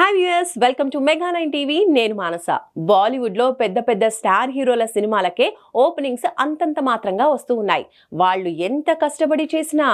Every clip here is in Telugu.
Hi viewers welcome to mega nine TV. నేను మానస. బాలీవుడ్లో పెద్ద పెద్ద స్టార్ హీరోల సినిమాలకే ఓపెనింగ్స్ అంతంత మాత్రంగా వస్తూ ఉన్నాయి. వాళ్ళు ఎంత కష్టపడి చేసినా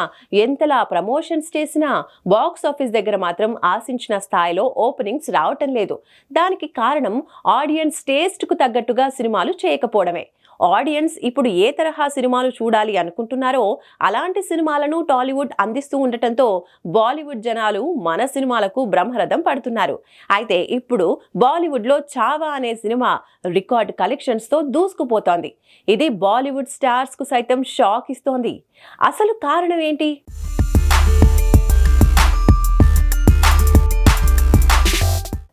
ఎంతలా ప్రమోషన్స్ చేసినా బాక్స్ ఆఫీస్ దగ్గర మాత్రం ఆశించిన స్థాయిలో ఓపెనింగ్స్ రావటం లేదు. దానికి కారణం ఆడియన్స్ టేస్ట్కు తగ్గట్టుగా సినిమాలు చేయకపోవడమే. ఆడియన్స్ ఇప్పుడు ఏ తరహా సినిమాలు చూడాలి అనుకుంటున్నారో అలాంటి సినిమాలను టాలీవుడ్ అందిస్తూ ఉండటంతో బాలీవుడ్ జనాలు మన సినిమాలకు బ్రహ్మరథం పడుతున్నారు. అయితే ఇప్పుడు బాలీవుడ్లో చావా అనే సినిమా రికార్డ్ కలెక్షన్స్తో దూసుకుపోతోంది. ఇది బాలీవుడ్ స్టార్స్కు సైతం షాక్ ఇస్తోంది. అసలు కారణం ఏంటి?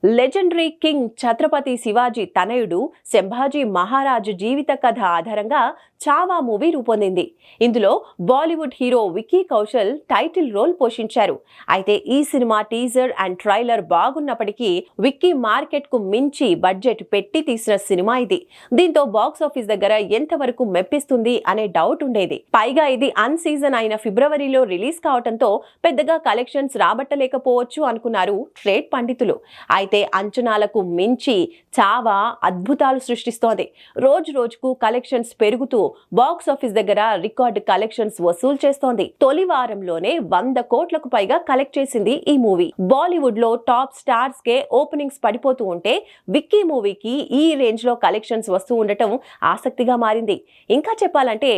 లెజెండరీ కింగ్ ఛత్రపతి శివాజీ తనయుడు శంభాజీ మహారాజు జీవిత కథ ఆధారంగా చావా మూవీ రూపొందింది. ఇందులో Bollywood hero Vicky Kaushal title role పోషించారు. అయితే ఈ సినిమా టీజర్ అండ్ ట్రైలర్ బాగున్నప్పటికీ విక్కీ మార్కెట్కు మించి బడ్జెట్ పెట్టి తీసిన సినిమా ఇది. దీంతో బాక్స్ ఆఫీస్ దగ్గర ఎంతవరకు మెప్పిస్తుంది అనే డౌట్ ఉండేది. పైగా ఇది అన్ సీజన్ అయిన ఫిబ్రవరిలో రిలీజ్ కావడంతో పెద్దగా కలెక్షన్స్ రాబట్టలేకపోవచ్చు అనుకున్నారు ట్రేడ్ పండితులు. అయితే అంచనాలకు మించి చావా అద్భుతాలు సృష్టిస్తోంది. రోజు రోజుకు కలెక్షన్స్ పెరుగుతూ బాక్స్ ఆఫీస్ దగ్గర రికార్డ్ కలెక్షన్స్ వసూలు చేస్తోంది. తొలి వారంలోనే వంద కోట్లకు పైగా కలెక్ట్ చేసింది ఈ మూవీ. బాలీవుడ్లో టాప్ స్టార్స్ కే ఓపెనింగ్స్ పడిపోతూ ఉంటే విక్కీ మూవీకి ఈ రేంజ్లో కలెక్షన్స్ వస్తూ ఉండటం ఆసక్తిగా మారింది. ఇంకా చెప్పాలంటే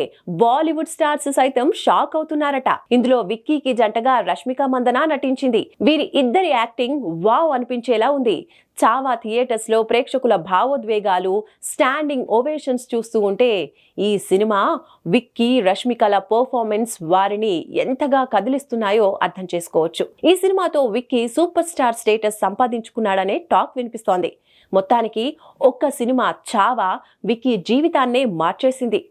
బాలీవుడ్ స్టార్స్ సైతం షాక్ అవుతున్నారట. ఇందులో విక్కీకి జంటగా రష్మిక మందన నటించింది. వీరి ఇద్దరి యాక్టింగ్ వావ్ అనిపించేలా ఉంది. చావా థియేటర్స్లో ప్రేక్షకుల భావోద్వేగాలు స్టాండింగ్ ఓవేషన్స్ చూస్తూ ఉంటే ఈ సినిమా విక్కీ రష్మికల పర్ఫార్మెన్స్ వారిని ఎంతగా కదిలిస్తున్నాయో అర్థం చేసుకోవచ్చు. ఈ సినిమాతో విక్కీ సూపర్ స్టార్ స్టేటస్ సంపాదించుకున్నాడనే టాక్ వినిపిస్తోంది. మొత్తానికి ఒక్క సినిమా చావా విక్కీ జీవితాన్నే మార్చేసింది.